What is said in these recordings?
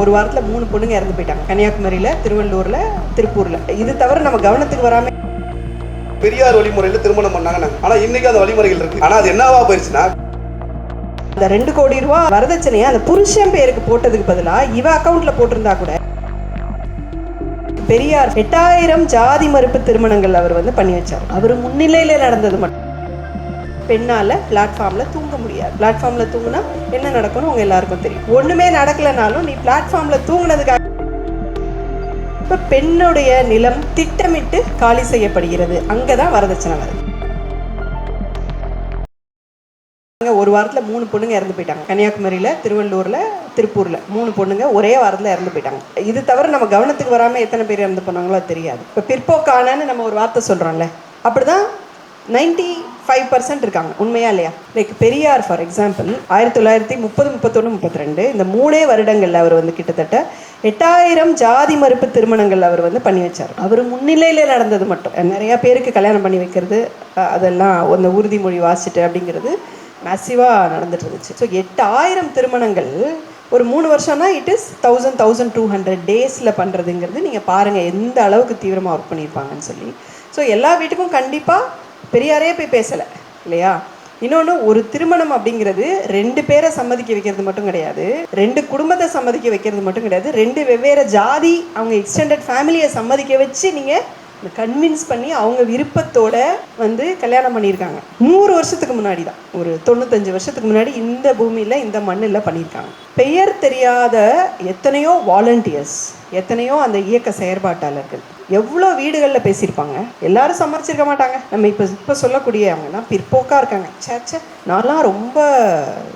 ஒரு வாரத்தில் மூணு பொண்ணுங்க இறந்து போயிட்டாங்க. கன்னியாகுமரியில் திருவள்ளூரில் திருப்பூரில். இது தவிர நம்ம கவனத்துக்கு வராமல் பெரியார் வழிமுறையில் திருமணம் பண்ணாங்க நாங்க. ஆனா இன்னைக்கு அந்த வழிமுறைகள் இருக்கு. ஆனா அது என்னவா போயிருச்சுன்னா? அந்த ரெண்டு கோடி ரூபா வரதட்சணையை அந்த புருஷன் பேருக்கு போட்டதுக்கு பதிலாக இவ அக்கௌண்ட்ல போட்டிருந்தா கூட பெரியார் எட்டாயிரம் ஜாதி மறுப்பு திருமணங்கள் அவர் வந்து பண்ணி வச்சார். அவர் முன்னிலையில நடந்தது மட்டும். பெண்ணால பிளாட்ஃபார்ம்ல தூங்க முடியாது. பிளாட்ஃபார்ம்ல தூங்கினா என்ன நடக்கும்னு உங்க எல்லாருக்கும் தெரியும். ஒண்ணுமே நடக்கலனாலும் நீ பிளாட்ஃபார்ம்ல தூங்கினதுக்காக இப்ப பெண்ணுடைய நிலம் திட்டமிட்டு காலி செய்யப்படுகிறது. அங்கதான் வரதட்சணை வருது. ஒரு வாரத்துல மூணு பொண்ணுங்க இறந்து போயிட்டாங்க. கன்னியாகுமரியில திருவள்ளூரில் திருப்பூர்ல மூணு பொண்ணுங்க ஒரே வாரத்துல இறந்து போயிட்டாங்க. இது தவிர நம்ம கவனத்துக்கு வராம எத்தனை பேர் இறந்து போனாங்களோ தெரியாது. இப்போ பிற்போக்கானன்னு நம்ம ஒரு வார்த்தை சொல்றோம்ல. அப்படிதான் நைன்டி ஃபைவ் பர்சன்ட் இருக்காங்க. உண்மையா இல்லையா? லைக் பெரியார் ஃபார் எக்ஸாம்பிள் ஆயிரத்தி தொள்ளாயிரத்தி முப்பது முப்பத்தொன்று முப்பத்தி ரெண்டு இந்த மூணே வருடங்களில் அவர் வந்து கிட்டத்தட்ட எட்டாயிரம் ஜாதி மறுப்பு திருமணங்கள் அவர் வந்து பண்ணி வச்சார். அவர் முன்னிலையில் நடந்தது மட்டும். நிறையா பேருக்கு கல்யாணம் பண்ணி வைக்கிறது அதெல்லாம் அந்த உறுதிமொழி வாசிட்டு அப்படிங்கிறது மேசிவாக நடந்துட்டு இருந்துச்சு. ஸோ எட்டாயிரம் திருமணங்கள் ஒரு மூணு வருஷம்னா it is thousand thousand two hundred டேஸில் பண்ணுறதுங்கிறது நீங்கள் பாருங்கள் எந்த அளவுக்கு தீவிரமாக ஒர்க் பண்ணியிருப்பாங்கன்னு சொல்லி. ஸோ எல்லா வீட்டுக்கும் கண்டிப்பாக பெரியாரே போய் பேசலை இல்லையா? இன்னொன்று ஒரு திருமணம் அப்படிங்கிறது ரெண்டு பேரை சம்மதிக்க வைக்கிறது மட்டும் கிடையாது ரெண்டு குடும்பத்தை சம்மதிக்க வைக்கிறது மட்டும் கிடையாது ரெண்டு வெவ்வேறு ஜாதி அவங்க எக்ஸ்டெண்டட் ஃபேமிலியை சம்மதிக்க வச்சு நீங்கள் கன்வின்ஸ் பண்ணி அவங்க விருப்பத்தோட வந்து கல்யாணம் பண்ணியிருக்காங்க. நூறு வருஷத்துக்கு முன்னாடி தான் ஒரு தொண்ணூத்தஞ்சு வருஷத்துக்கு முன்னாடி இந்த பூமியில் இந்த மண்ணில் பண்ணியிருக்காங்க. பெயர் தெரியாத எத்தனையோ வாலண்டியர்ஸ் எத்தனையோ அந்த இயக்க செயற்பாட்டாளர்கள். எவ்வளோ வீடுகளில் பேசியிருப்பாங்க? எல்லாரும் சம்மரிச்சிருக்க மாட்டாங்க. நம்ம இப்போ இப்போ சொல்லக்கூடிய அவங்கன்னா பிற்போக்காக இருக்காங்க. ச்சே நான்லாம் ரொம்ப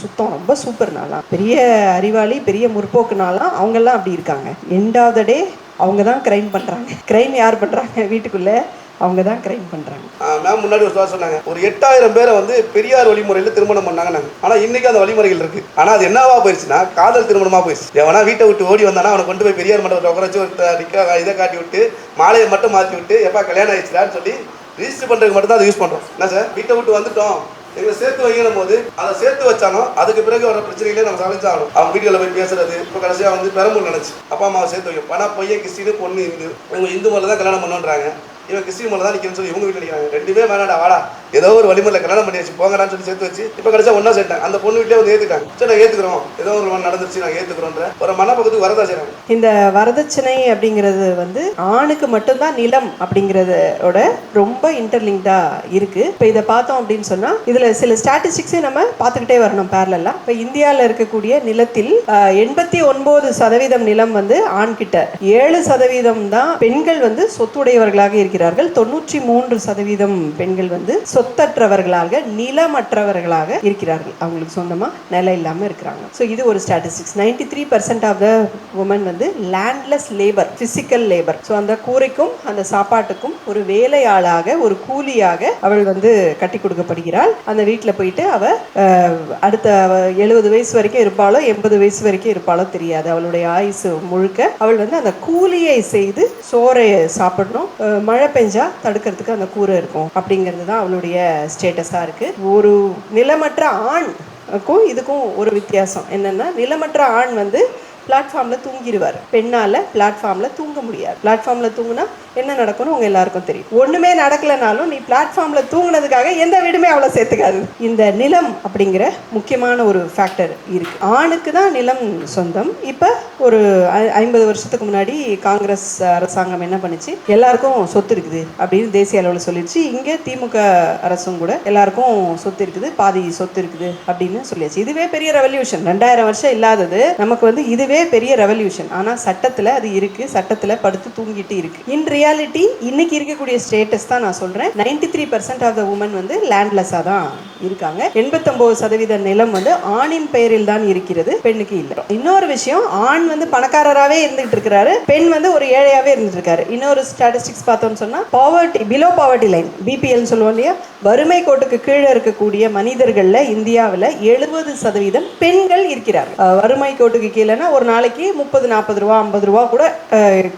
சுத்தம் ரொம்ப சூப்பர் நான்லாம். பெரிய அறிவாளி பெரிய முற்போக்கு நான்லாம். அவங்கெல்லாம் அப்படி இருக்காங்க. எண்ட் ஆஃப் த டே அவங்க தான் க்ரைம் பண்ணுறாங்க க்ரைம் யார் பண்ணுறாங்க வீட்டுக்குள்ளே? அவங்க தான் கிரைம் பண்ணுறாங்க மேம் முன்னாடி ஒரு சொல்ல சொன்னாங்க. ஒரு எட்டாயிரம் பேரை வந்து பெரியார் வழிமுறையில் திருமணம் பண்ணாங்க நாங்கள் ஆனால் இன்றைக்கி அந்த வழிமுறைகள் இருக்குது ஆனால் அது என்னவா போயிடுச்சுன்னா காதல் திருமணமாக போயிடுச்சு எவனா வீட்டை விட்டு ஓடி வந்தானா அவனை கொண்டு போய் பெரியார் மண்டபத்தில் உட்கார வச்சு ஒரு இதை காட்டி விட்டு மாலையை மட்டும் மாற்றி விட்டு எப்பா கல்யாணம் ஆயிடுச்சுடான்னு சொல்லி ரிஜிஸ்டர் பண்ணுறதுக்கு மட்டும் தான் அதை யூஸ் பண்ணுறோம் என்ன சார் வீட்டை விட்டு வந்துட்டோம். எங்களை சேர்த்து வைக்கணும் போது அதை சேர்த்து வச்சாலும் அதுக்கு பிறகு வர பிரச்சனைகளே நம்ம சமைச்சாகணும் அவங்க வீட்டுல போய் பேசுறது இப்போ கடைசியாக வந்து பெரம்பூர் நினைச்சு அப்பா அம்மாவை சேர்த்து வைக்கும் பணம் பையன் கிறிஸ்டின் பொண்ணு இந்து இவங்க இந்து முறையில் தான் கல்யாணம் பண்ணுன்றாங்க. இவன் கிறிஸ்டின் மேல தான் நிற்கணும்னு சொல்லி இவங்க வீட்டில் நிற்கிறாங்க ரெண்டுமே வேணாடா வாடா. ஏதோ ஒரு வழிமுறையில் கல்யாணம் பண்ணி வச்சு போங்கடான்னு சொல்லி சேர்த்து வச்சு இப்போ கடைசியா ஒன்றா சேர்த்தாங்க அந்த பொண்ணு வீட்டிலே வந்து ஏற்றுட்டாங்க சரி நான் ஏற்றுக்கிறோம் ஏதோ ஒரு நடந்துச்சு நான் ஏற்றுக்கிறோன்ற ஒரு மனப்பக்கத்துக்கு வரதா செய்கிறாங்க இந்த வரதட்சணை அப்படிங்கிறது வந்து ஆணுக்கு மட்டும்தான் நிலம் அப்படிங்கிறதோட ரொம்ப இன்டர்லிங்க்டாக இருக்கு. இப்போ இதை பார்த்தோம் அப்படின்னு சொன்னால் இதில் சில ஸ்டாட்டிஸ்டிக்ஸே நம்ம பார்த்துக்கிட்டே வரணும் பேரலா இப்போ இந்தியாவில் இருக்கக்கூடிய நிலத்தில் எண்பத்தி ஒன்பது சதவீதம் நிலம் வந்து ஆண்கிட்ட ஏழு சதவீதம் தான் பெண்கள் வந்து சொத்துடையவர்களாக இருக்கிறார்கள் தொண்ணூற்றி மூன்று சதவீதம் பெண்கள் வந்து சொத்தற்றவர்களாக நிலமற்றவர்களாக இருக்கிறார்கள். அவங்களுக்கு சொந்தமா நிலம் இல்லாமல் இருக்கிறாங்க. ஸோ இது ஒரு statistics ninety three percent of the women வந்து landless labour physical labour so அந்த கூரைக்கும் அந்த சாப்பாட்டுக்கும் ஒரு வேலையாளாக ஒரு கூலியாக அவள் வந்து கட்டி கொடுக்கப்படுகிறாள். அந்த வீட்டில் போயிட்டு அவ அடுத்த எழுபது வயசு வரைக்கும் இருப்பாளோ எண்பது வயசு வரைக்கும் இருப்பாளோ தெரியாது. அவளுடைய ஆயுசு முழுக்க அவள் வந்து அந்த கூலியை செய்து சோறை சாப்பிடணும். மழை மழை பெஞ்சா தடுக்கிறதுக்கு அந்த கூரை இருக்கும். அப்படிங்கிறது தான் அவளுடைய ஸ்டேட்டஸாக இருக்கு. ஒரு நிலமற்ற ஆண் இதுக்கும் ஒரு வித்தியாசம். என்னன்னா நிலமற்ற ஆண் வந்து பிளாட்ஃபார்மில் தூங்கிடுவார் பெண்ணால் பிளாட்ஃபார்மில் தூங்க முடியாது. பிளாட்ஃபார்மில் தூங்கினா என்ன நடக்கும்னு உங்கள் எல்லாருக்கும் தெரியும். ஒன்றுமே நடக்கலைனாலும் நீ பிளாட்ஃபார்மில் தூங்குனதுக்காக எந்த வீடுமே அவ்வளோ சேர்த்துக்காது. இந்த நிலம் அப்படிங்கிற முக்கியமான ஒரு ஃபேக்டர் இருக்குது ஆணுக்கு தான் நிலம் சொந்தம். இப்போ ஒரு ஐ- ஐம்பது வருஷத்துக்கு முன்னாடி காங்கிரஸ் அரசாங்கம் என்ன பண்ணுச்சு? எல்லாருக்கும் சொத்து இருக்குது அப்படின்னு தேசிய அளவில் சொல்லிடுச்சு. இங்கே திமுக அரசும் கூட எல்லாருக்கும் சொத்து இருக்குது. பாதி சொத்து இருக்குது அப்படின்னு சொல்லியாச்சு. இதுவே பெரிய ரெவல்யூஷன் ரெண்டாயிரம் வருஷம் இல்லாதது. நமக்கு வந்து இதுவே பெரிய ரெவல்யூஷன் ஆனால் சட்டத்தில் அது இருக்குது சட்டத்தில் படுத்து தூங்கிட்டு இருக்குது இன் ரியாலிட்டி இன்னைக்கு இருக்கக்கூடிய ஸ்டேட்டஸ் தான் நான் சொல்கிறேன் ninety three percent of the women வந்து லேண்ட்லெஸ்ஸாக தான் இருக்காங்க. எண்பத்தொம்போது சதவீத நிலம் வந்து ஆணின் பெயரில் தான் இருக்கிறது. பெண்ணுக்கு இல்லை. இன்னொரு விஷயம் ஆண் வந்து பணக்காரராகவே இருந்துகிட்டு இருக்கிறாரு. பெண் வந்து ஒரு ஏழையாகவே இருந்துட்டு இருக்காரு. இன்னொரு ஸ்டாட்டிஸ்டிக்ஸ் பார்த்தோம்னு சொன்னால் poverty below poverty line BPL சொல்லுவோம் இல்லையா? வறுமை கோட்டுக்கு கீழே இருக்கக்கூடிய மனிதர்களில் இந்தியாவில் எழுபது சதவீதம் பெண்கள் இருக்கிறார் வறுமை கோட்டுக்கு கீழேனா ஒரு நாளைக்கு முப்பது நாற்பது ரூபா ஐம்பது ரூபா கூட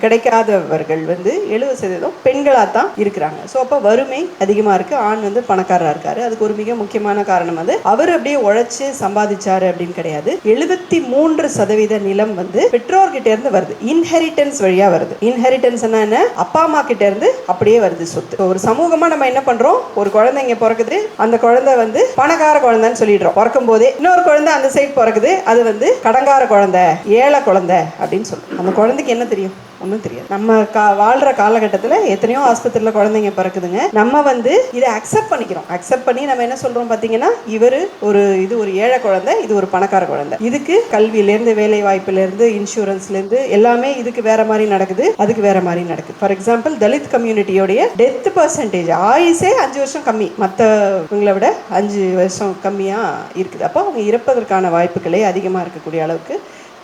கிடைக்காதவர்கள் வந்து எழுபது சதவீதம் பெண்களாக தான் இருக்கிறாங்க. ஸோ அப்போ வறுமை அதிகமாக இருக்குது ஆண் வந்து பணக்காரராக இருக்காரு. அதுக்கு ஒரு மிக முக்கியமான காரணம் வந்து அவர் அப்படியே உழைச்சி சம்பாதிச்சாரு அப்படின்னு கிடையாது. எழுபத்தி மூன்று சதவீத நிலம் வந்து பெற்றோர்கிட்ட இருந்து வருது. இன்ஹெரிட்டன்ஸ் வழியாக வருது. இன்ஹெரிட்டன்ஸ் என்ன? அப்பா அம்மா கிட்ட இருந்து அப்படியே வருது சொத்து. ஒரு சமூகமாக நம்ம என்ன பண்ணுறோம் ஒரு குழந்தை இங்கே பிறக்குது. அந்த குழந்தை வந்து பணக்கார குழந்தைன்னு சொல்லிடுறோம். பிறக்கும் போதே இன்னொரு குழந்தை அந்த சைடு பிறக்குது. அது வந்து கடங்கார குழந்தை. ஏழை குழந்த அப்படின்னு சொல்லுவோம் அந்த குழந்தைக்கு என்ன தெரியும்? ஒன்றும் தெரியாது. நம்ம கா வாழ்கிற காலகட்டத்தில் எத்தனையோ ஆஸ்பத்திரியில் குழந்தைங்க பிறக்குதுங்க. நம்ம வந்து இதை அக்செப்ட் பண்ணிக்கிறோம். அக்செப்ட் பண்ணி நம்ம என்ன சொல்கிறோம் பார்த்தீங்கன்னா இவர் ஒரு இது ஒரு ஏழை குழந்தை இது ஒரு பணக்கார குழந்தை. இதுக்கு கல்வியிலேருந்து வேலை வாய்ப்புலேருந்து இன்சூரன்ஸ்லேருந்து எல்லாமே இதுக்கு வேற மாதிரி நடக்குது அதுக்கு வேற மாதிரி நடக்குது. ஃபார் எக்ஸாம்பிள் தலித் கம்யூனிட்டியோடைய டெத் பர்சன்டேஜ் ஆயுஸே அஞ்சு வருஷம் கம்மி. மற்றவங்களை விட அஞ்சு வருஷம் கம்மியாக இருக்குது. அப்போ அவங்க இறப்பதற்கான வாய்ப்புகளே அதிகமாக இருக்கக்கூடிய அளவுக்கு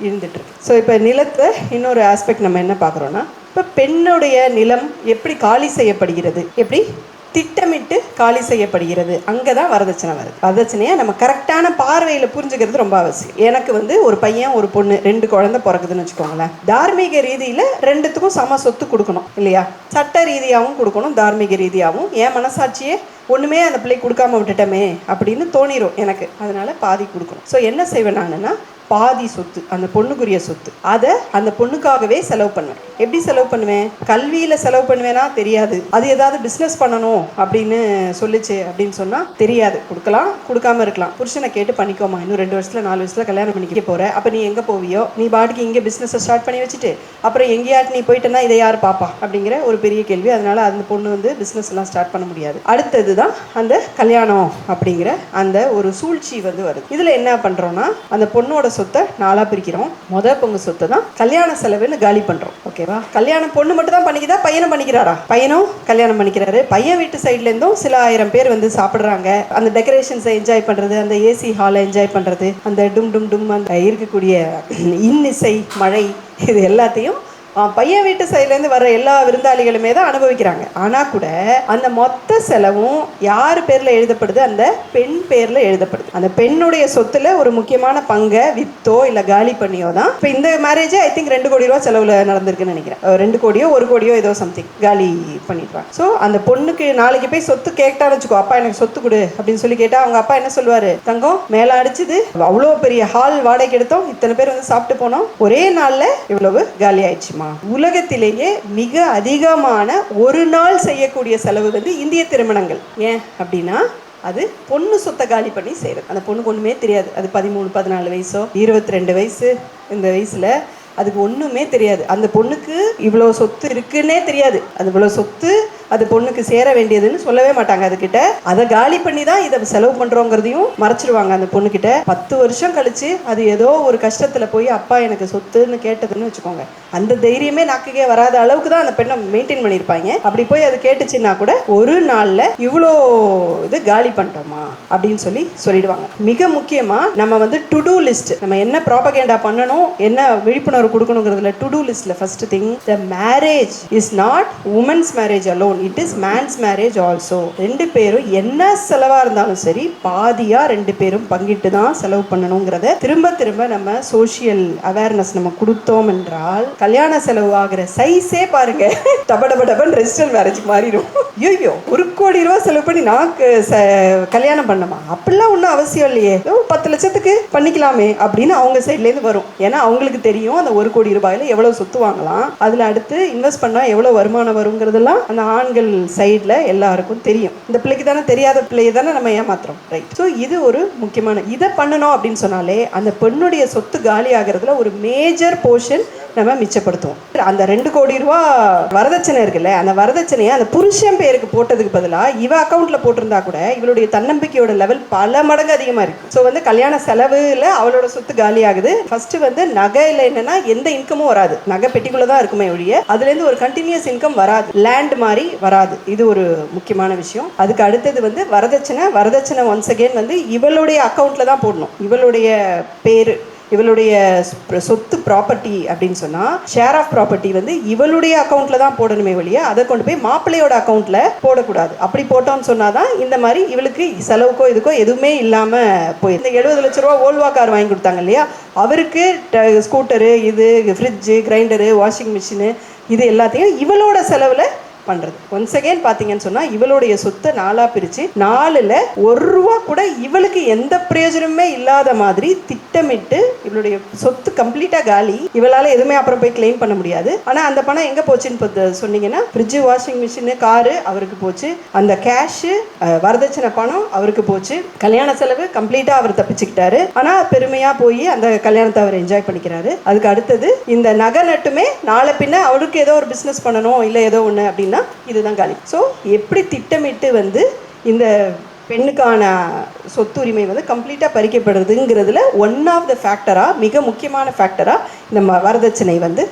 இருந்துட்டு ஸோ இப்போ நிலத்தை இன்னொரு ஆஸ்பெக்ட் நம்ம என்ன பார்க்குறோன்னா இப்போ பெண்ணுடைய நிலம் எப்படி காலி செய்யப்படுகிறது? எப்படி? திட்டமிட்டு காலி செய்யப்படுகிறது. அங்கே தான் வரதட்சணை வருது. வரதட்சணையை நம்ம கரெக்டான பார்வையில் புரிஞ்சுக்கிறது ரொம்ப அவசியம். எனக்கு வந்து ஒரு பையன் ஒரு பொண்ணு ரெண்டு குழந்தை பிறக்குதுன்னு வச்சுக்கோங்களேன். தார்மீக ரீதியில் ரெண்டுத்துக்கும் சம சொத்து கொடுக்கணும் இல்லையா? சட்ட ரீதியாகவும் கொடுக்கணும் தார்மீக ரீதியாகவும். என் மனசாட்சியே ஒன்றுமே அந்த பிள்ளை கொடுக்காம விட்டுட்டோமே அப்படின்னு தோணிரும் எனக்கு. அதனால பாதி கொடுக்கணும். ஸோ என்ன செய்வேன் நானுன்னா பாதி சொத்து அந்த பொண்ணுக்குரிய சொத்து. அதை அந்த பொண்ணுக்காகவே செலவு பண்ணுவேன். எப்படி செலவு பண்ணுவேன்? கல்வியில் செலவு பண்ணுவேனா? தெரியாது. அது ஏதாவது பிஸ்னஸ் பண்ணணும் அப்படின்னு சொல்லிச்சு அப்படின்னு சொன்னால் தெரியாது. கொடுக்கலாம் கொடுக்காம இருக்கலாம். புருஷனை கேட்டு பண்ணிக்கோமா இன்னும் ரெண்டு வருஷத்தில் நாலு வருஷத்தில் கல்யாணம் பண்ணிக்க போகிற அப்போ நீ எங்கே போவியோ? நீ பாட்டுக்கு இங்கே பிஸ்னஸை ஸ்டார்ட் பண்ணி வச்சுட்டு அப்புறம் எங்கேயாட்டு நீ போயிட்டேன்னா இதை யார் பாப்பா? அப்படிங்கிற ஒரு பெரிய கேள்வி. அதனால அந்த பொண்ணு வந்து பிஸ்னஸ் எல்லாம் ஸ்டார்ட் பண்ண முடியாது. அடுத்தது தான் அந்த கல்யாணம் அப்படிங்கிற அந்த ஒரு சூழ்ச்சி வந்து வருது. இதில் என்ன பண்ணுறோன்னா அந்த பொண்ணோட சொத்தை நாலாக பிரிக்கிறோம். முத பொண்ணு சொத்தை தான் கல்யாண செலவுன்னு காலி பண்ணுறோம் ஓகேவா கல்யாணம் பொண்ணு மட்டும் தான் பண்ணிக்கிறா பையனும் பண்ணிக்கிறாரா? பையனும் கல்யாணம் பண்ணிக்கிறாரு. பையன் வீட்டு சைட்லேருந்தும் சில ஆயிரம் பேர் வந்து சாப்பிட்றாங்க. அந்த டெக்கரேஷன்ஸை என்ஜாய் பண்ணுறது அந்த ஏசி ஹாலை என்ஜாய் பண்ணுறது அந்த டும் டும் டும் அந்த இருக்கக்கூடிய இன்னிசை மழை இது எல்லாத்தையும் பையன் வீட்டு சைட்லேருந்து வர்ற எல்லா விருந்தாளிகளுமே தான் அனுபவிக்கிறாங்க. ஆனால் கூட அந்த மொத்த செலவும் யார் பேரில் எழுதப்படுது? அந்த பெண் பேரில் எழுதப்படுது. அந்த பெண்ணுடைய சொத்துல ஒரு முக்கியமான பங்கை வித்தோ இல்லை காலி பண்ணியோ தான். இப்போ இந்த மேரேஜே ஐ திங்க் ரெண்டு கோடி ரூபா செலவில் நடந்திருக்குன்னு நினைக்கிறேன். ரெண்டு கோடியோ ஒரு கோடியோ ஏதோ சம்திங் காலி பண்ணிடுவாங்க. ஸோ அந்த பொண்ணுக்கு நாளைக்கு போய் சொத்து கேட்டான்னு வச்சுக்கோ அப்பா எனக்கு சொத்து கொடு அப்படின்னு சொல்லி கேட்டால் அவங்க அப்பா என்ன சொல்லுவார்? தங்கம் மேலே அடிச்சுது அவ்வளோ பெரிய ஹால் வாடகைக்கு எடுத்தோம் இத்தனை பேர் வந்து சாப்பிட்டு போனோம். ஒரே நாளில் இவ்வளவு காலி ஆயிடுச்சுமா? உலகத்திலேயே மிக அதிகமான ஒரு நாள் செய்யக்கூடிய செலவு வந்து இந்திய திருமணங்கள். ஏன் அப்படின்னா அது பொண்ணு சொத்தை காலி பண்ணி செய்கிறது அந்த பொண்ணுக்கு ஒன்றுமே தெரியாது. அது பதிமூணு பதினாலு வயசோ இருபத்தி ரெண்டு வயசு இந்த வயசில் அதுக்கு ஒன்றுமே தெரியாது. அந்த பொண்ணுக்கு இவ்வளோ சொத்து இருக்குன்னே தெரியாது. அது இவ்வளோ சொத்து அது பொண்ணுக்கு சேர வேண்டியதுன்னு சொல்லவே மாட்டாங்க அதுக்கிட்ட அதை காலி பண்ணி தான் இதை செலவு பண்ணுறோங்கிறதையும் மறைச்சிருவாங்க அந்த பொண்ணுக்கிட்ட பத்து வருஷம் கழிச்சு அது ஏதோ ஒரு கஷ்டத்தில் போய் அப்பா எனக்கு சொத்துன்னு கேட்டதுன்னு வச்சுக்கோங்க. அந்த தைரியமே நாக்குக்கே வராத அளவுக்கு தான் அந்த பெண்ணை மெயின்டைன் பண்ணியிருப்பாங்க. அப்படி போய் அது கேட்டுச்சுன்னா கூட ஒரு நாளில் இவ்வளோ இது காலி பண்ணிட்டோமா? அப்படின்னு சொல்லி சொல்லிடுவாங்க. மிக முக்கியமாக நம்ம வந்து டு டூ லிஸ்ட் நம்ம என்ன ப்ராபகேண்டா பண்ணணும் என்ன விழிப்புணர்வு கொடுக்கணுங்கிறதுல to do list first thing the marriage is not women's marriage alone it is man's marriage also ரெண்டு பேரும் என்ன செலவாக இருந்தாலும் சரி பாதியாக ரெண்டு பேரும் பங்கிட்டு தான் செலவு பண்ணணுங்கிறத திரும்ப திரும்ப நம்ம சோஷியல் அவேர்னஸ் நம்ம கொடுத்தோம் என்றால் கல்யாண செலவு ஆகிற சைஸே பாருங்க. டப டப டபன் ரெஜிஸ்டர் மேரேஜ் மாறிடும். ஐயோ ஒரு கோடி ரூபா செலவு பண்ணி நான் க- ச- கல்யாணம் பண்ணமா அப்படிலாம் ஒன்றும் அவசியம் இல்லையே. பத்து லட்சத்துக்கு பண்ணிக்கலாமே அப்படின்னு அவங்க சைட்லேருந்து வரும். ஏன்னா அவங்களுக்கு தெரியும் அந்த ஒரு கோடி ரூபாயில் எவ்வளோ சொத்து வாங்கலாம். அதில் அடுத்து இன்வெஸ்ட் பண்ணால் எவ்வளோ வருமானம் வருங்கிறதெல்லாம் அந்த ஆண்கள் சைடில் எல்லாருக்கும் தெரியும். இந்த பிள்ளைக்கு தானே தெரியாத பிள்ளையை தானே நம்ம ஏமாத்துறோம். ரைட் ஸோ இது ஒரு முக்கியமான இதை பண்ணணும் அப்படின்னு சொன்னாலே அந்த பெண்ணுடைய சொத்து காலி ஆகிறதுல ஒரு மேஜர் போர்ஷன் நம்ம மிச்சப்படுத்துவோம். அந்த ரெண்டு கோடி ரூபா வரதட்சணை இருக்குல்ல அந்த வரதட்சணையை அந்த புருஷன் பேருக்கு போட்டதுக்கு பதிலாக இவ அக்கௌண்ட்டில் போட்டிருந்தா கூட இவளுடைய தன்னம்பிக்கையோட லெவல் பல மடங்கு அதிகமாக இருக்கு. ஸோ வந்து கல்யாண செலவில் அவளோட சொத்து காலி ஆகுது. ஃபர்ஸ்ட் வந்து நகையில் என்னன்னா எந்த இன்கமும் வராது. நகை பெட்டிக்குள்ளே தான் இருக்குமே ஒழிய அதுலேருந்து ஒரு கண்டினியூஸ் இன்கம் வராது. லேண்ட் மாதிரி வராது. இது ஒரு முக்கியமான விஷயம். அதுக்கு அடுத்தது வந்து வரதட்சணை. வரதட்சணை ஒன்ஸ் அகேன் வந்து இவளுடைய அக்கௌண்ட்டில் தான் போடணும். இவளுடைய பேர் இவளுடைய சொத்து ப்ராப்பர்ட்டி அப்படின்னு சொன்னா ஷேர் ஆஃப் ப்ராப்பர்ட்டி வந்து இவளுடைய அக்கௌண்ட்ல தான் போடணுமே வழிய அதை கொண்டு போய் மாப்பிள்ளையோட அக்கௌண்ட்ல போடக்கூடாது. அப்படி போட்டோம்னு சொன்னாதான் இந்த மாதிரி இவளுக்கு செலவுக்கோ இதுக்கோ எதுவுமே இல்லாம போய் இந்த எழுபது லட்ச ரூபா ஓல்வா கார் வாங்கி கொடுத்தாங்க இல்லையா? அவருக்கு ஸ்கூட்டரு இது ஃப்ரிட்ஜு கிரைண்டரு வாஷிங் மிஷினு இது எல்லாத்தையும் இவளோட செலவில் பண்ணுறது ஒன்ஸ் அகேன் பார்த்தீங்கன்னு சொன்னால் இவளுடைய சொத்தை நாலாக பிரித்து நாலில் ஒரு ரூபா கூட இவளுக்கு எந்த பிரயோஜனமே இல்லாத மாதிரி திட்டமிட்டு இவளுடைய சொத்து கம்ப்ளீட்டாக காலி. இவளால் எதுவுமே அப்புறம் போய் கிளைம் பண்ண முடியாது. ஆனால் அந்த பணம் எங்கே போச்சுன்னு சொன்னீங்கன்னா ஃப்ரிட்ஜு வாஷிங் மிஷினு காரு அவருக்கு போச்சு. அந்த கேஷு வரதட்சணை பணம் அவருக்கு போச்சு. கல்யாண செலவு கம்ப்ளீட்டாக அவர் தப்பிச்சுக்கிட்டாரு. ஆனால் பெருமையாக போய் அந்த கல்யாணத்தை அவர் என்ஜாய் பண்ணிக்கிறாரு. அதுக்கு அடுத்தது இந்த நகை நட்டுமே நாளை பின்ன அவருக்கு ஏதோ ஒரு பிஸ்னஸ் பண்ணணும் இல்லை ஏதோ ஒன்று அப்படின்னு இதுதான் காலி. ஸோ எப்படி திட்டமிட்டு வந்து இந்த பெண்ணுக்கான சொத்துரிமை வந்து கம்ப்ளீட்டாக பறிக்கப்படுறதுங்கிறதுல ஒன் ஆஃப் த ஃபேக்டராக மிக முக்கியமான ஃபேக்டராக இந்த வரதட்சணை வந்து